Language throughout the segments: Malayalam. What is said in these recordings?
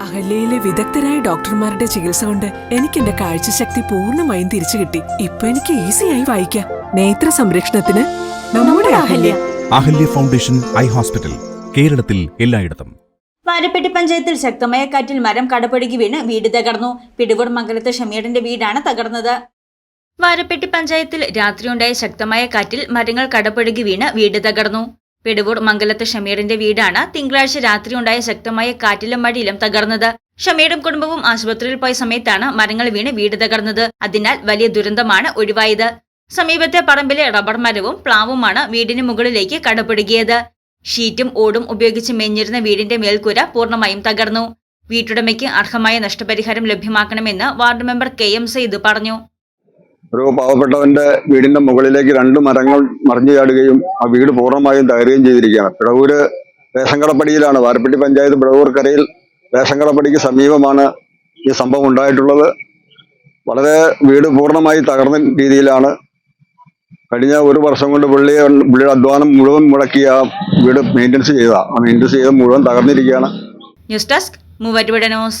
അഹല്യയിലെ വിദഗ്ധരായ ഡോക്ടർമാരുടെ ചികിത്സ കൊണ്ട് എനിക്ക് എന്റെ കാഴ്ചശക്തി പൂർണമായും തിരിച്ചു കിട്ടി. ഇപ്പൊ എനിക്ക് ഈസിയായി വായിക്കാം. നേത്ര സംരക്ഷണത്തിന് നമ്മുടെ Ahalya. Ahalya foundation eye hospital കേരളത്തിൽ എല്ലായിടത്തും. വാരപ്പെട്ടി പഞ്ചായത്തിൽ ശക്തമായ കാറ്റിൽ മരം കടപുഴകി വീണ് വീട് തകർന്നു. പിടിവൂർ മംഗലത്ത് ഷമീറിന്റെ വീടാണ് തകർന്നത്. വാരപ്പെട്ടി പഞ്ചായത്തിൽ രാത്രിയുണ്ടായ ശക്തമായ കാറ്റിൽ മരങ്ങൾ കടപുഴകി വീണ് വീട് തകർന്നു. പിടിവൂർ മംഗലത്ത് ഷമീറിന്റെ വീടാണ് തിങ്കളാഴ്ച രാത്രിയുണ്ടായ ശക്തമായ കാറ്റിലും മഴയിലും തകർന്നത്. ഷമീറും കുടുംബവും ആശുപത്രിയിൽ പോയ സമയത്താണ് മരങ്ങൾ വീണ് വീട് തകർന്നത്. അതിനാൽ വലിയ ദുരന്തമാണ് ഒഴിവായത്. സമീപത്തെ പറമ്പിലെ റബ്ബർ മരവും പ്ലാവുമാണ് വീടിന് മുകളിലേക്ക് കടപിടുകിയത്. ഷീറ്റും ഓടും ഉപയോഗിച്ച് മെഞ്ഞിരുന്ന വീടിന്റെ മേൽക്കൂര പൂർണമായും തകർന്നു. വീട്ടുടമയ്ക്ക് അർഹമായ നഷ്ടപരിഹാരം ലഭ്യമാക്കണമെന്ന് ward member K M Saeed പറഞ്ഞു. ഒരു പാവപ്പെട്ടവന്റെ വീടിന്റെ മുകളിലേക്ക് രണ്ട് മരങ്ങൾ മറിഞ്ഞു ചാടുകയും ആ വീട് പൂർണമായും തകരുകയും ചെയ്തിരിക്കുകയാണ്. പിടവൂര് വേഷങ്കടപ്പടിയിലാണ് വാരപ്പെട്ടി പഞ്ചായത്ത് പിടവൂർക്കരയിൽ വേഷങ്കടപ്പടിക്ക് സമീപമാണ് ഈ സംഭവം ഉണ്ടായിട്ടുള്ളത്. വളരെ വീട് പൂർണമായി തകർന്ന രീതിയിലാണ്. കഴിഞ്ഞ ഒരു വർഷം കൊണ്ട് പുള്ളി പുള്ളിയുടെ അധ്വാനം മുഴുവൻ മുടക്കി ആ വീട് മെയിന്റനൻസ് ചെയ്ത. ആ മെയിന്റനൻസ് ചെയ്ത് മുഴുവൻ തകർന്നിരിക്കുകയാണ്. News desk Muvattupuzha news.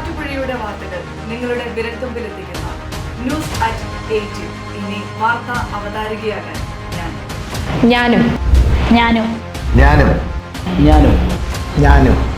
മൂവാറ്റുപുഴയുടെ വാർത്തകൾ നിങ്ങളുടെ വിരൽത്തുമ്പിലെത്തിക്കുന്ന. ന്യൂസ് അറ്റ് എയ്റ്റ് ഇനി വാർത്ത അവതാരികയാകാൻ ഞാൻ. ഞാനും. ഞാനും. ഞാനും. ഞാനും. ഞാനും.